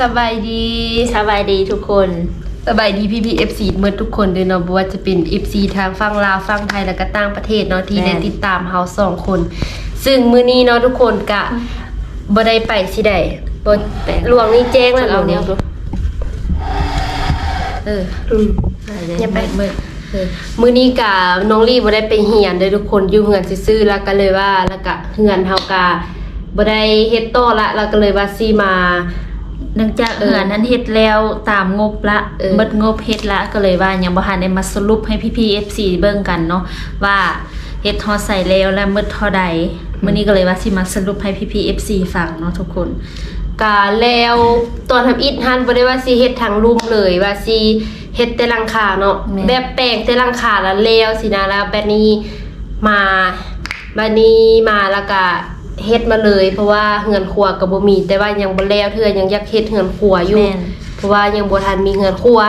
สบายดีสบายดีทุกคนสบายดีพี่พีเอฟซีเมื่อทุกคนเลยเนาะบ่ว่าจะเป็นเอฟซีทางฝั่งลาวฝั่งไทยแล้วก็ต่างประเทศเนาะที่แม่ได้น ติดตามเฮาสองคน ซึ่งมื้อนี้เนาะทุกคนกะบ่ได้ไปสิได้บ่หลวงนี่แจ้งแล้วเอาเนาะเนี้ยดูเอออืมอย่าไปมืดเออมื้อนี้กะน้องลี่บ่ได้ไปเรียนเด้อทุกคนอยู่เฮือนซื่อๆแล้วก็เลยว่าแล้วก็เฮือนเฮากะบ่ได้เฮ็ดต่อละแล้วก็เลยว่าสิมา เนื่องจากเออเหือนนั้นเฮ็ดแล้วตามงบละเออหมดงบเฮ็ดละก็เลยว่ายังบ่ทันได้มาสรุปให้พี่ๆ FC เบิ่งกันเนาะว่าเฮ็ดทอดใส่แล้วแล้วหมดเท่าใดมื้อนี้ก็เลยว่าสิมาสรุปให้พี่ๆ FC ฟังเนาะทุกคนกาแล้วตอนทำอิฐหันบ่ได้ว่าสิเฮ็ดทางลุ่มเลยว่าสิเฮ็ดแต่หลังคาเนาะแม่แบบแปลงแต่หลังคาแล้วแล้วสินะแล้วแบบนี้มาบัดนี้มาแล้วก็ เฮ็ดมาเลย เพราะว่าเฮือนครัวก็บ่มี แต่ว่ายังบ่แล้วเทื่อยังอยากเฮ็ดเฮือนครัวอยู่ แม่น เพราะว่ายังบ่ทันมีเฮือนครัว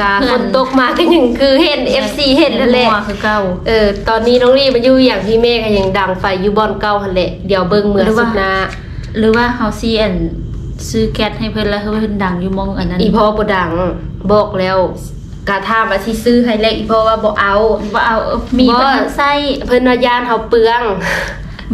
กาเฮืฝอนนตกมาก็ยังคือเห็น FC เห็นนั่นแหละหัวคือเก่า เออ ตอนนี้น้องรีมาอยู่อย่างที่แม่ก็ยังดังไฟอยู่บ่อนเก่าหั่นแหละ เดี๋ยวเบิ่งเมื่อหรือว่าสุดหน้าหรือว่าเฮาสิอันซื้อแก๊สให้เพิ่นแล้วให้เพิ่นดังอยู่หมองอันนั้นอีพ่อบ่ดังบอกแล้วกาถามว่าสิซื้อให้แล้วอีพ่อว่าบ่เอาบ่เอาเออมีบ่ เพิ่นใส่เพิ่นว่าย่านเฮาเปลือง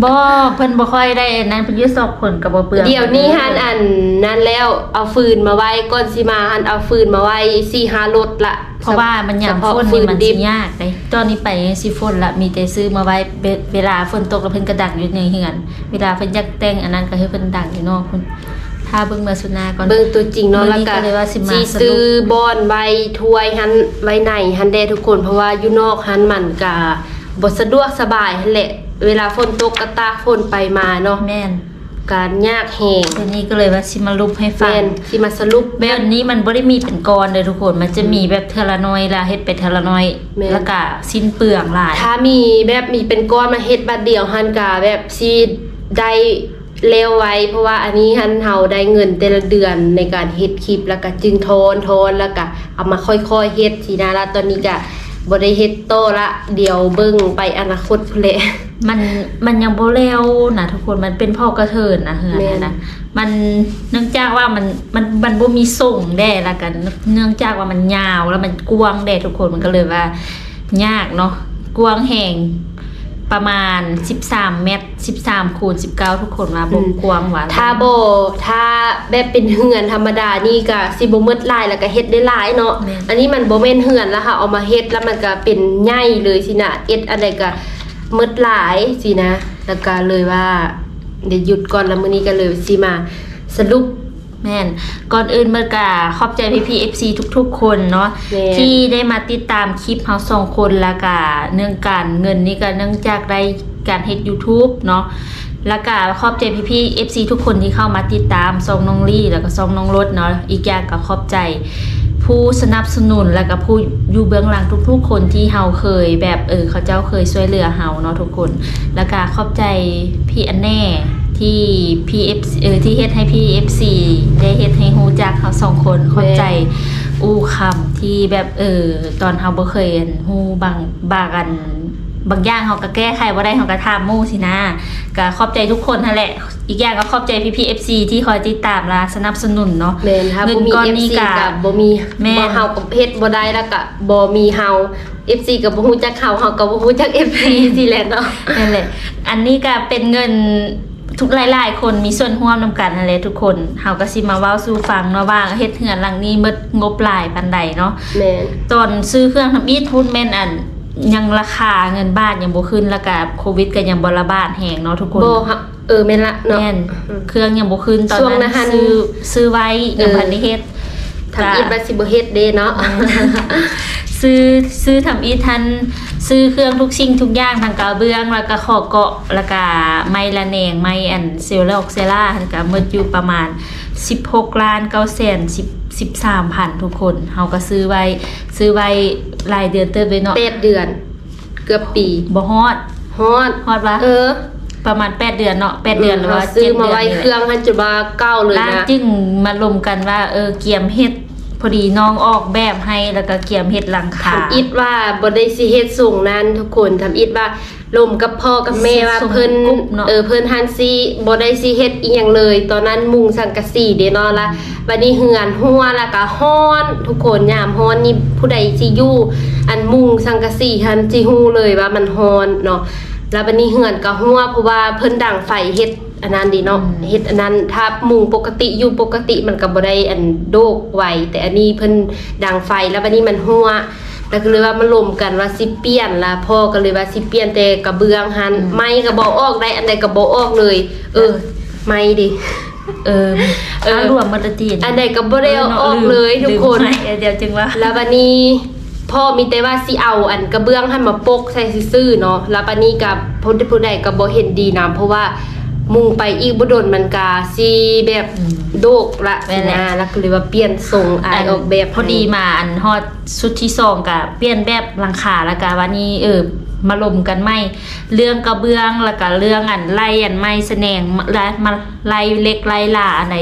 บ่เพิ่นบ่ค่อยได้อันนั้นเพิ่นอยู่สอบผลก็บ่เปลืองเดี๋ยวนี้หันอันนั้นแล้วเอาฟืนมาไว้ก่อนสิมาหันเอาฟืนมาไว้4 5รถละเพราะว่ามันยามเฉพาะฝนฟืนี่นมันดิสิบยากเลยตอนนี้ไปสิฝนละมีแต่ซื้อมาไว้เวเวลาฝนตกแล้วเพิ่นก็ดังอยู่ในเฮือนเวลาเพิ่นอยากแต่งอันนั้นก็ให้เพิ่นดังอยู่นอกพุ่นถ้าเบิ่งมาสุนาก่อนเบิ่งตัวจริงเนาะมื้แล้อวนี้ก็ก็เลยว่าสิมาสิสรุปซื้อบอนไว้ถ้วยหันไว้ในหันแดทุกคนเพราะว่าอยู่นอกหันมันก็บ่สะดวกสบายหั่นแหละ เวลาฝนตกก็ตากฝนไปมาเนาะแม่นการยากแหงทีนี้ก็เลยว่าสิมารุปให้ฟัแม่งนสิมาสรุปแบบนี้มันบ่ได้มีเป็นก้อนเลยทุกคน มันจะมีแบบเทอละน้อยละเฮ็ดไปเทอละน้อยแม่น แล้วก็สิ้นเปลืองหลาย ถ้ามีแบบมีเป็นก้อนมาเฮ็ดบัดเดียวหันกาแบบสิได้เร็วไว้ เพราะว่าอันนี้หันเฮาได้เงินแต่ละเดือนในการเฮ็ดคลิปแล้วก็จึงโทนโทนแล้วก็เอามาค่อยๆเฮ็ดทีนะแล้วตอนนี้ก็ บ่ได้เฮ็ดโตละ เดี๋ยวเบิ่งไปอนาคตพุ่นแหละมันมันยังบ่แล้วนะทุกคนมันเป็นพ่อกระเทินนะเฮือนแม่นนะมันเนื่องจากว่ามันมันมันบ่มีส่งแด่ละกัน เนื่องจากว่ามันยาวแล้วมันกว้างแด่ทุกคนมันก็เลยว่า ยากเนาะกว้างแห่ง ประมาณ 13 เมตร 13คูณ19 ทุกคนว่าบ่กว้างหว่าถ้าบ่ถ้าแบบเป็นเฮือนธรรมดานี่ก็สิบ่หมดหลายแล้วก็เฮ็ดได้หลายเนาะแม่นอันนี้มันบ่แม่นเฮือนแล้วค่ะเอามาเฮ็ดแล้วมันก็เป็นใหญ่เลยสินะเอ็ดอะไรก็หมดหลายสินะ แล้วก็เลยว่าเดี๋ยวหยุดก่อนแล้วมื้อนี้ก็เลยสิมาสรุป แม่นก่อนอื่นเมื่อกาขอบใจพี่พีเอฟซีทุกๆ คนเนาะแม่น ที่ได้มาติดตามคลิปเราสองคนแล้วก็เนื่องการเงินนี่ก็เนื่องจากได้การเฮ็ด YouTube เนาะแล้วก็ขอบใจพี่พีเอฟซีทุกคนที่เข้ามาติดตามซองน้องลี่แล้วก็ซองน้องรถเนาะอีกอย่างก็ขอบใจ ผู้สนับสนุนแล้วก็ผู้อยู่เบื้องหลังทุกๆ คนที่เฮาเคยแบบเออเขาเจ้าเคยช่วยเหลือเฮาเนาะทุกคน แล้วก็ขอบใจพี่อันแน่ ที่ PF เออที่เฮ็ดให้ PFC ได้เฮ็ดให้ฮู้จักเฮาสองคนขอบใจอู้คำที่แบบเออตอนเฮาบ่เคยเห็นฮู้บางบางอันบางอย่างเฮาก็แก้ไขบ่ได้เฮาก็ถามหมู่สินะก็ขอบใจทุกคนนั่นแหละ อีกอย่างก็ขอบใจพี่ FC ที่คอยติดตามและสนับสนุนเนาะแม่นถ้าเงิบ่นมีก้อนนี้ FC ก็ก็บ่มีแม่นบ่เฮาก็เฮ็ดบ่ได้แล้วก็บ่มีเฮา FC ก็บ่ฮู้จักเฮาเฮาก็บ่ฮู้จัก FC สิแหละเนาะนั่นแหละอันนี้ก็เป็นเงิน ทุกหลาย ๆ คนมีส่วนร่วมนำกันนั่นแหละทุกคนเฮาก็สิมาเว้าสู่ฟังเนาะว่าเฮ็ดเฮือนหลังนี้หมดงบหลายปานใดเนาะแม่นตอนซื้อเครื่องทำอีทูนแม่นอันยังราคาเงินบ้านยังบ่ขึ้นแล้วก็โควิดก็ยังบ่ระบาดแฮงเนาะทุกคนบ่ฮะเออแม่นละเนาะแม่นอืมเครื่องยังบ่ขึ้นตอนช่วงนั้นั้นนซื้อซื้อไว้ยังเออพันได้เฮ็ด ทำอิฐบาสิบ่เฮ็ดเด้เนาะซื้อซื้อทำอีทันซื้อเครื่องทุกสิ่งทุกอย่างทางกาวเบื้องแล้วก็ขอเกาะแล้วก็ไม้ละแหนงไม้อันเซลล์ออกเซล่าทันก็หมดอยู่ประมาณ 16ล้าน9แสน10 13พันทุกคนเฮาก็ซื้อไว้ซื้อไว้รายเดือนเติบเลยเนาะแปดเดือน เกือบปีบ่ฮอดฮอดฮอดวะเออ ประมาณ8เดือนเนาะ8เดือนหรือว่าซื้อ7มาเดือนไว้นี่เคแหละรื่องหันจุบาเก้าเลยร้านนะจึงมาลมกันว่าเออเกียมเฮ็ดพอดีน้องออกแบบให้แล้วก็เกียมเฮ็ดหลังคาทำอิฐว่าบ่ได้สิเฮ็ดสูงนั้นทุกคนทำอิฐว่าลมกับพ่อกับแม่ว่าส่งเพิ่นกรุ๊ปเนาะเออเพิ่นฮันซีบ่ได้ซีเฮ็ดอีหยังเลย ตอนนั้นมุงสังกะสีเด้เนาะละบัดนี้เหือนหัวแล้วก็ฮ้อน ทุกคนยามฮ้อนนี่ผู้ใดสิอยู่อันมุงสังกะสีหันสิฮู้เลยว่ามันฮ้อนเนาะ แล้วบัดนี้เหือนก็หัวเพราะว่าเพิ่นดังไฟเฮ็ดอันนั้นดีเนาะเฮ็ดอันนั้นถ้ามุงปกติอยู่ปกติมันก็บ่ได้อันโดกไวแต่อันนี้เพิ่นดังไฟแล้วบัดนี้มันหัวแล้วก็เลยว่ามันลมกันว่าสิเปลี่ยนละพ่อก็เลยว่าสิเปลี่ยนแต่กระเบื้องหันไม้ก็บอกออกได้อันใดก็บอกออกเลย เออ ไม่ดิเออเอออารวมมาตรฐานอันใดก็บ่ได้เอาออกเลยทุกคนลืมไปเดี๋ยวจึงว่าแล้วบัดนี้ พ่อมีแต่ว่าสิเอาอันกระเบื้องให้มาปกใส่ซื่อๆเนาะแล้วบัดนี้กับผู้ใดผู้ใดก็บ่เห็นดีนํเพราะว่ามุงไปอีกบ่โดนมันกาสิแบบอืมโดกละแม่นแหละนะแล้วก็เลยว่าเปลี่ยนทรงอายออกแบบพอดีมาอันฮอดชุดที่สองกับเปลี่ยนแบบหลังคาแล้วก็วันนี้เออมาลมกันไหมเรื่องกระเบื้องแล้วก็เรื่องอันไล่อันไม้แสนงและมาไล่เล็กไล่หล่าอันไหน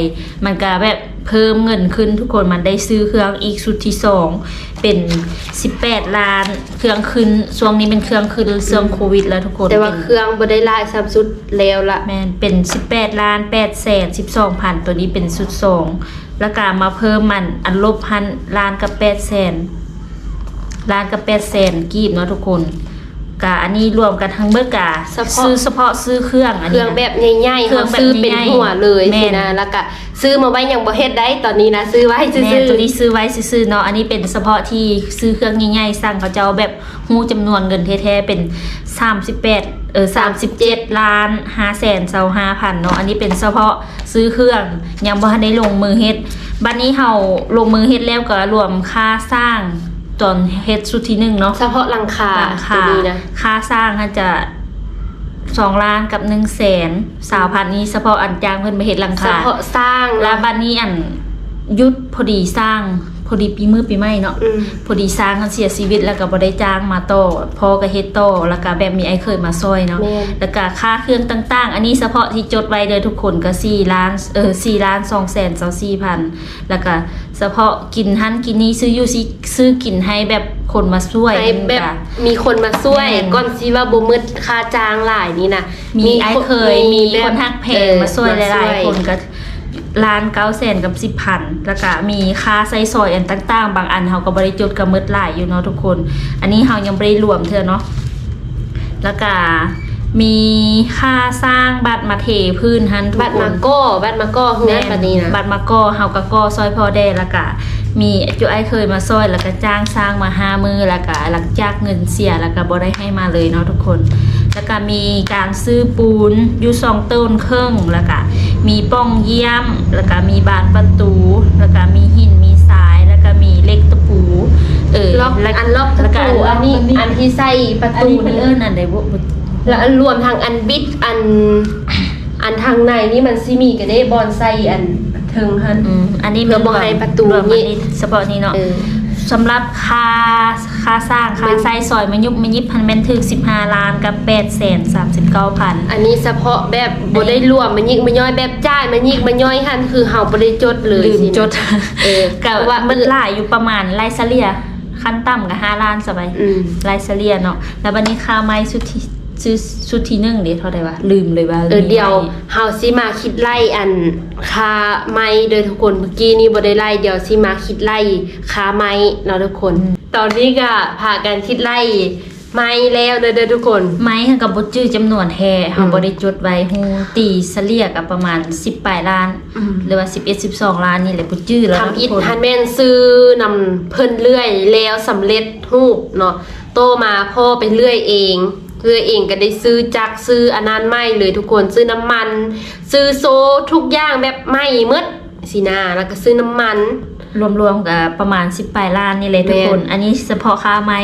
มันก็แบบ เพิ่มเงินขึ้นทุกคนมันได้ซื้อเครื่องอีกชุดที่สองเป็น 18 ล้าน เครื่องขึ้นช่วงนี้เป็นเครื่องขึ้นช่วงโควิด แล้วทุกคนแต่ว่าเป็นเครื่องบ่ได้ลายซ้ำสุดแล้วละแมนเป็น 18 ล้าน8แสน12พันตัวนี้เป็นสุดสองแล้วก็มาเพิ่มมันอันลบพันล้านกับ8แสนล้านกับ8แสนกีบเนาะทุกคน กะอันนี้รวมกันทั้งเบิดกะเฉพาะ ซื้อเฉพาะซื้อเครื่องอันเคนี้ รื่องนะแบบใหญ่ๆเครื่เขาองแบบซื้อเป็นใหญ่ๆหัวเลยแม่สิน นะแล้วก็ซื้อมาไว้อย่างบ่เฮ็ดได้ตอนนี้นะซื้อไว้ซื้แม่อตัวนี้ซื้อไว้ซื้อๆเนาะอันนี้เป็นเฉพาะที่ซื้อเครื่องง่ายๆสั่งเขาจะเอาแบบฮู้จำนวนเงินแท้ๆเป็น38เออ37ล้าน5แสน25พันเนาะอันนี้เป็นเฉพาะซื้อเครื่องยังบ่ทันได้ลงมือเฮ็ดบัดนี้เฮาลงมือเฮ็ดแล้วก็รวมค่าสร้าง ตอนเฮ็ดสุดที่หนึ่งเนาะๆเฉพาะหลังคาหลังตัวคานี้นะค่าสร้างอาจจะสองล้านกับหนึ่งแสนสาวพันนี้เฉพาะอันจ้างเพิ่นมาเฮ็ดหลังเฉคาพาะสร้างแล้วบัดนี้อันยุดพอดีสร้าง พอดีปีมือปีใหม่เนาะอืมพอดีสร้างเขาเสียชีวิตแล้วก็บ่ได้จ้างมาต่อพอก็เฮ็ดต่อแล้วก็แบบมีไอ้เคยมาซอยเนาะแม่นแล้วก็ค่าเครื่องต่าง ๆ อันนี้เฉพาะที่จดไว้เลยทุกคนก็4ล้านเออ4ล้าน2แสน24พันแล้วก็เฉพาะกินหันกินนี้ซื้ออยู่ซิซื้อกินให้แบบคนมาช่วยให้แบบจ้ะมีคนมาช่วยแม่นก่อนสิว่าบ่มืดค่าจ้างหลายนี่นะมีไอ้เคยมีคนทักเพงมาช่วยหเออลายช่ๆคนก็ ล้านเก้าแสนกับสิบพันแล้วก็มีค่าใส่ซอยอันต่าง ๆ บางอันเขาก็บริจดกับมืดหลายอยู่เนาะทุกคน อันนี้เขายังบริรวมเธอเนาะแล้วก็มีค่าสร้างบัตรมาเทพื้นหันทุกบัตรคมานโก้บัตรมาโก้เฮือนบัดนี้นะบัตรมาก่อเฮาก็ก่อซอยพอได้แล้วก็ มีจุไอ้เคยมาซอยแล้วก็จ้างสร้างมาห้ามือแล้วก็หลังจากเงินเสียแล้วก็บ่ได้ให้มาเลยเนาะทุกคน แล้วก็มีการซื้อปูนอยู่สองต้นครึ่งแล้วก็มีป้องเยี่ยม แล้วก็มีบานประตู แล้วก็มีหินมีทรายแล้วก็มีเหล็กตะปูเออล็อกแล้วอันล็อกประแล้วก็ตูอันนี้อันที่ใส่ประอันตูนี้เป็นนี่เอิ้นอันใดบ่บ่แล้วอันรวมทางอันบิดอันอันทางในนี่มันสิมีก็ได้บอนไซอัน ถึงหันอืมอันนี้เพื่อบ่ให้ประตูรวมอันนี่นี้เฉพาะนี้เนาะเออ สำหรับค่าค่าสร้างค่าเป็นไส้ซอยมายุบมายิบพันแมนถึก15ล้านกับ8แสน39พัน อันนี้เฉพาะแบบบ่ได้รวมมันยิกมันย่อยแบบจ่ายมันยิกมันย่อยหันคือเฮาบ่ได้จดเลยลืมสินะจดเออกับเพราะว่า มันหลายอยู่ประมาณไลเซเลียขั้นต่ำกับ5ล้านสบายอืม ไลเซเลียเนาะแล้วบัดนี้ค่าไม้สุดที่ ซื้อสุดที่หนึ่งเดี๋ยวเท่าไหร่วะลืมเลยว่าเออมีเดี๋ยวไม้เฮาสิมาคิดไล่อันค่าไม้โดยทุกคนเมื่อกี้นี่บ่ได้ไล่เดี๋ยวสิมาคิดไล่ค่าไม้เนาะทุกคน ตอนนี้ก็พากันคิดไล่ไม้แล้วเด้อเด้อทุกคน ไม้เฮากับ่จื้อจำนวนแท้เฮาอืมบ่ได้จดไว้ฮู้ตีเฉลี่ยกับประมาณ10ปลายล้านอืมหรือว่า11 12ล้านนี่แหละบ่จื้อแล้วทำเนาะอิทุฐกคนฮันแม่นซื้อนำเพิ่นเลื่อยแล้วสำเร็จรูปเนาะโตมาพ่อไปเลื่อยเอง เลื่อยเองก็ได้ซื้อจักรซื้ออนนานไม่เลยทุกคนซื้อน้ำมัน ซื้อโซทุกอย่างแบบไม่หมดสินาแล้วก็ซื้อน้ำมัน รวมๆกับประมาณ10ปลายล้านนี่เลยทุกคนแม่นอันนี้เฉพาะค่าไม้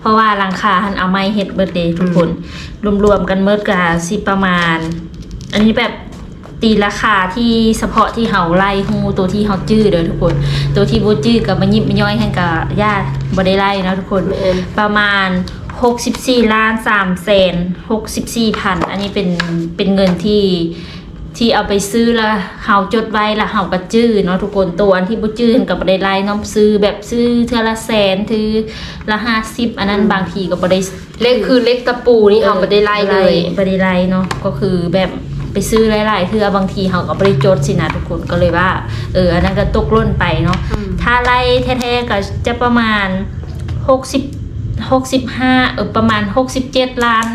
เพราะว่าหลังคาหันเอาไม้เฮ็ดเบิดเดทุกคน รวมๆกันเมิดก็สิประมาณ อันนี้แบบตีราคาที่เฉพาะที่เฮาไล่ฮู้ตัวที่เฮาจื้อเด้อทุกคน ตัวที่บ่จื้อกับมันยิบมันย่อยให้กับญาติบ่ได้ไล่นะทุกคนแม่นประมาณ 64ล้าน3แสน64พันอันนี้เป็นเป็นเงินที่ที่เอาไปซื้อแล้วเฮาจดไว้แล้วเฮาก็จื้อเนาะทุกคนตัวอันที่บ่จื้อเห็นก็บ่ได้ไล่เน้องซื้อแบบซื้อเทื่อละแสนถือละ50อันนั้นบางทีก็บ่ได้เลขคือเลขตะปูนี่เขาไม่ได้ไล่เลยบ่ได้ไล่เนาะก็คือแบบไปซื้อหลายๆเทื่อบางทีเฮาก็บ่ได้จดสินะทุกคนก็เลยว่า เอออันนั้นก็ตกหล่นไปเนาะอืมถ้าไล่แท้ๆก็จะประมาณ 60 65เออประมาณ67ล้าน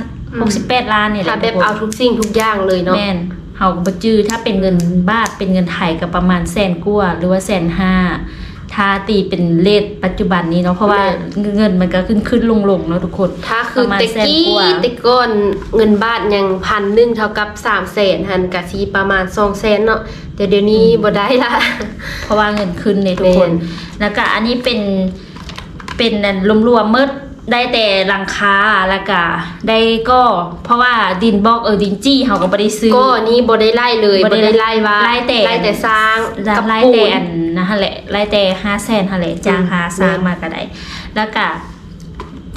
68ล้านเนี่ยแหถ้าละแบบทุกคนเอาทุกสิ่งทุกอย่างเลยเนาะ แม่นเฮาก็บ่จื้อถ้าเป็นเงินบาทเป็นเงินไทยก็ประมาณแสนกว่าหรือว่าแสนห้าถ้าตีเป็นเลทปัจจุบันนี้เนาะเพราะว่าเงินมันก็ขึ้นขึ้นลงลงๆเนาะทุกคน ถ้าคือประมาณตะแสนกี้กว่าตะก้อนเงินบาทยังพันหนึ่งเท่ากับสามแสนหันกะซีประมาณสองแสนเนาะแต่เดี๋ยวนี้บ่ได้ละ เพราะว่าเงินขึ้นในทุกคน แม่น แล้วก็อันนี้เป็นเป็นอันรวมๆเมื่อ ได้แต่หลังคาแล้วก็ได้ก็เพราะว่าดินบอกเออดินจี้เขาก็บ่ได้ซื้อก็นี่บ่ได้ไล่เลยบ่บ่ได้ได้ไล่ว่าไล่แต่ไล่แต่สร้างกับไล่ปูแต่นอันนะฮะแหละไล่แต่ห้าแสนฮะแหละจ้างอืมหาสร้างแม่นมาก็ได้แล้วก็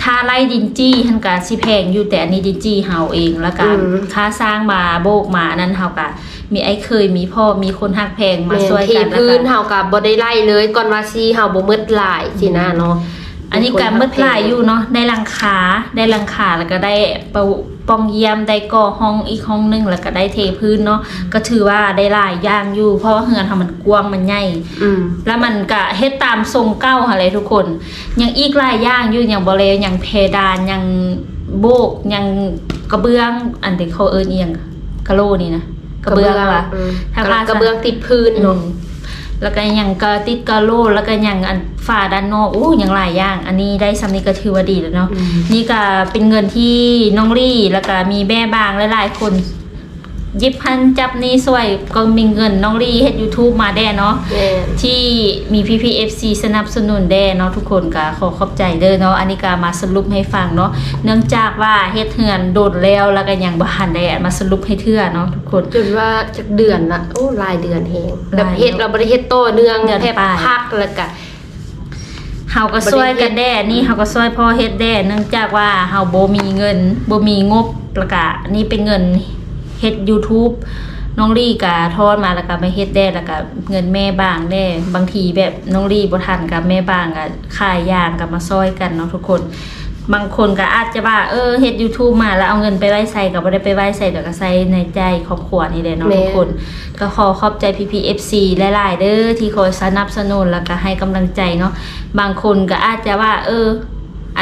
ถ้าไล่ดินจี้ทันกาสิแพงอยู่แต่อันนี้ดินจี้เฮาเองแล้วก็ค่าสร้างมาโบกมานั่นเฮาก็มีไอ้เคยมีพ่อมีคนหักแพงมาแม่นช่วยที่กันแล้วพื้นก็เฮากับบ่ได้ไล่เลยก่อนว่าซีเฮาบ่มืดหลายสินะเนาะ อันนี้การมืดลายอยู่เนาะได้หลังคาได้หลังคาแล้วก็ได้ปะปองเยี่ยมได้ก่อห้องอีกห้องหนึงแล้วก็ได้เทพื้นเนาะก็ถือว่าได้หลายอย่างอยู่ เพราะว่าเฮือนทำมันกว้างมันใหญ่อืมแล้วมันก็เฮ็ดตามทรงเก้าอะไรทุกคน ยังอีกหลายอย่างอยู่อย่างบริเวณอย่างเพดานอย่างโบกอย่างกระเบื้อง อันที่เขาเอิ้นเอียงกะโหลนี่นะกระเบื้องว่ะอืมถ้ากระภาษากระเบื้องติดพื้นอืเนาะม แล้วก็อย่างกระติดกะโหลแล้วก็อย่างอันฝาด้านนอกอู้อย่างหลายอย่าง อันนี้ได้ซ้ำนี้ก็ถือว่าดีแล้วเนาะอืมนี่ก็เป็นเงินที่น้องลี่แล้วก็มีแม่บางหลายๆคน ยิบพันจับนี่สวยก็มีเงินน้องลี่เฮ็ด YouTube มาแด้เนาะแม่นที่มี PPFC สนับสนุนแด้เนาะทุกคนก็ขอขอบใจเด้อเนาะอันนี้ก็มาสรุปให้ฟังเนาะเนื่องจากว่าเฮ็ดเฮือนโดดแล้วแล้วก็ยังบ่ทันได้มาสรุปให้เทื่อเนาะทุกคนจนว่าจากเดือนละโอ้หลายเดือนเฮงหลายแบบเฮ็ดเราบ่ได้เฮ็ดโตเนื่องเดือนแทบปลายพักแล้วก็เฮาก็ช่วยกันแด้นี่เฮาก็ช่วยพ่อเฮ็ดแด้เนื่องจากว่าเฮาบ่มีเงินบ่มีงบประกาศนี่เป็นเงิน เฮ็ด YouTube น้องลี่ก็ทอดมาแล้วก็มาเฮ็ดแด้แล้วก็เงินแม่บ้างแด้บางทีแบบน้องลี่บ่ทันกับแม่บ้างก็ขายยางก็มาซอยกันเนาะทุกคน บางคนก็อาจจะว่าเออเฮ็ด YouTube มาแล้วเอาเงินไปไว้ใส่ก็บ่ได้ไปไว้ใส่เดี๋ยวก็ใส่ในใจครอบครัวนี่แหละเนาะแม่ทุกคน ก็ขอขอบใจ PPFC หลาย ๆ เด้อที่คอยสนับสนุนแล้วก็ให้กำลังใจเนาะบางคนก็อาจจะว่า เออ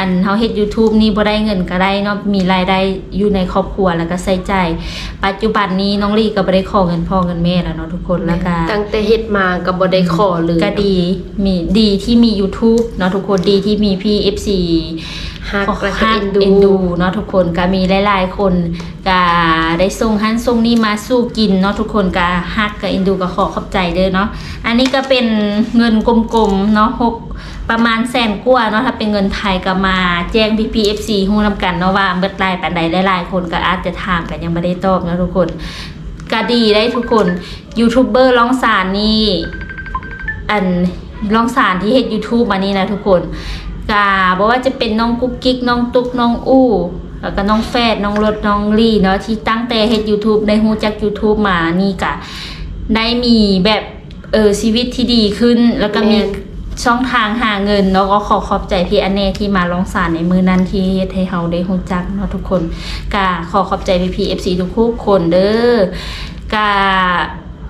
อันเฮาเฮ็ด YouTube นี่บ่ได้เงินก็ได้เนาะมีรายได้อยู่ในครอบครัวแล้วก็ใช้จ่ายปัจจุบันนี้น้องลี่ก็บ่ได้ขอเงินพ่อเงินแม่แล้วเนาะทุกคนแล้วก็ตั้งแต่เฮ็ดมาก็บ่ได้ขอเลยก็ดีมีดีที่มี YouTube เนาะทุกคนดีที่มี PFC ฮักและก็ฮัเอ็กนดูเอ็นดูเนาะทุกคนก็มีหลายๆคนก็ได้ส่งหันส่งนี่มาสู้กินเนาะทุกคนก็ฮักกับเอ็นดูก็ขอขอบใจเด้อเนาะอันนี้ก็เป็นเงินกลมๆเนาะหก ประมาณแสนกว่าเนาะถ้าเป็นเงินไทยก็มาแจ้ง PPFC ฮู้นำกันเนาะว่าเบิดรายปานใดหลายๆคนก็อาจจะถามกันยังไม่ได้ตอบเนาะทุกคนก็ดีได้ทุกคนยูทูบเบอร์ร้องสารนี่อันลองสารที่เฮ็ด YouTube มานี่นะทุกคนกาบอกว่าจะเป็นน้องกุ๊กกิ๊กน้องตุ๊กน้องอู้แล้วก็น้องแฟดน้องรถน้องลี่เนาะที่ตั้งแต่เฮ็ด YouTube ได้ฮู้จัก YouTube มานี่กะได้มีแบบเออชีวิตที่ดีขึ้นแล้วก็มี ช่องทางหาเงินเนาะก็ขอขอบใจพี่อเน่ที่มาลองสารในมือนั้นที่เทเฮาได้ฮู้จักเนาะทุกคนกาขอขอบใจพี่พี FC ทุกคนเด้อกา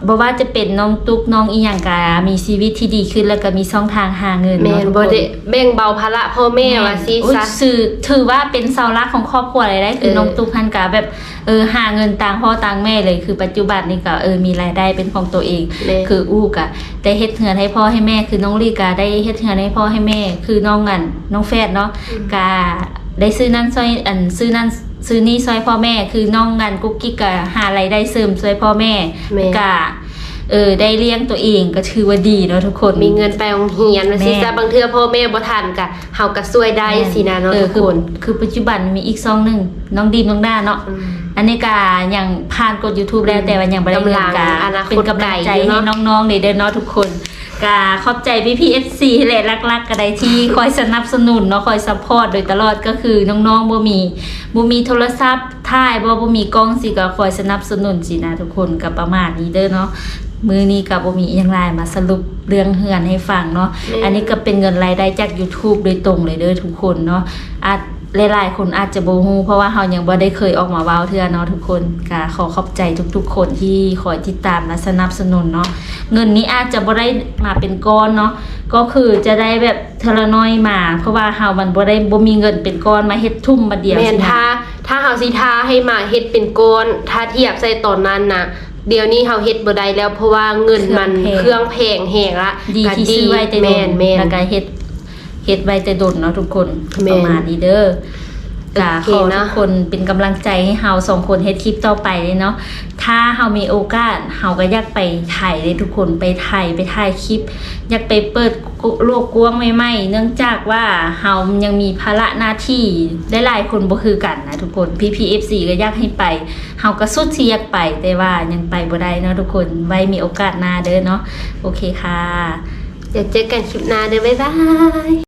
บ่ว่าจะเป็นน้องตุ๊กน้องอีหยังกามีชีวิตที่ดีขึ้นแล้วก็มีช่องทางหาเงินแม่เนาะนทุกบ่คน ได้แบ่งเบาภาระพ่อแม่ว่าสิอุ๊ยซะ สื่อถือว่าเป็นเสาหลักของครอบครัวเลยได้คือเออ น้องตุ๊กพันกาแบบเออหาเงินต่างพ่อต่างแม่เลยคือปัจจุบันนี่ก็เออมีรายได้เป็นของตัวเอง แม่ คืออู้กะได้เฮ็ดเงินให้พ่อให้แม่ คือน้องลีกาได้เฮ็ดเงินให้พ่อให้แม่ คือน้องงันน้องแฟดเนาะกาได้ซื้อนั่นซอยอันซื้อนั่น ซื้อนี่ซอยพ่อแม่คือน้องงันกุ๊กกิ๊กกะหารายได้เสริมซอยพ่อแม่แม่ กะเออได้เลี้ยงตัวเองก็ถือว่าดีเนาะทุกคน มีเงินไปโรงเรียนว่าสิแม่ซะบางเทื่อพ่อแม่บ่ทันก็เฮาก็ช่วยได้สินะเนาะออทุกคนคือคือปัจจุบันมีอีกซองหนึ่งน้องดีมน้องด้าเนาะ อืม อันนี้ก็ยังผ่านกด YouTube แล้วแต่ว่ายังไม่ได้เงินกำลังกาอนาคตเป็นกำลังใจไกลอยู่ให้เนาะน้องๆในเด้อเนาะทุกคน กาขอบใจพี่พีเอฟซีแหละรักๆก็ได้ที่คอยสนับสนุนเนาะคอยซัพพอร์ตโดยตลอดก็คือน้องๆบ่มีบ่มีโทรศัพท์ถ่ายบ่บ่มีกล้องสิก็คอยสนับสนุนสินะทุกคนก็ประมาณนี้เด้อเนาะมือนี้ก็บ่มีอหยังไรมาสรุปเรื่องเฮือนให้ฟังเนาะแม่นอันนี้ก็เป็นเงินรายได้จาก YouTube โดยตรงเลยเด้อทุกคนเนาะอาจ หลายๆคนอาจจะบ่ฮู้เพราะว่าเฮายังบ่ได้เคยออกมาเว้าเทื่อเนาะทุกคนก็ขอขอบใจทุกๆ คนที่คอยติดตามและสนับสนุนเนาะเงินนี้อาจจะบ่ได้มาเป็นก้อนเนาะก็คือจะได้แบบเทอละน้อยมา เพราะว่าเฮามันบ่ได้บ่มีเงินเป็นก้อนมาเฮ็ดทุ่มมาเดียวแม่นสินะถ้าถ้าเฮาสิทาให้มาเฮ็ดเป็นก้อนถ้าเทียบใส่ตอนนั้นน่ะเดี๋ยวนี้เฮาเฮ็ดบ่ได้แล้วเพราะว่าเงินมันเครื่องแพงแหงละดีก็ที่ซื้อไว้แต่โดแม่นนแม่นแล้วก็เฮ็ด เฮ็ดไว้แต่โดนเนาะทุกคนแม่ปนระมาณนี้เด้อโอเคกาขอนะ ทุกคนเป็นกำลังใจให้เฮาสองคนเฮ็ดคลิปต่อไปเลยเนาะถ้าเฮามีโอกาสเฮาก็อยากไปถ่ายเลยทุกคนไปถ่ายไปถ่ายคลิป อยากไปเปิดโลกกว้างใหม่ๆเนื่องจากว่าเฮายังมีภาระหน้าที่ได้หลายคนบ่คือกันนะทุกคน PPFC ก็อยากให้ไปเฮาก็สุดที่อยากไปแต่ว่ายังไปบ่ได้เนาะทุกคนไว้มีโอกาสหน้าเด้อเนาะโอเคค่ะ เดี๋ยวเจอกันคลิปหน้าเด้อบ๊ายบาย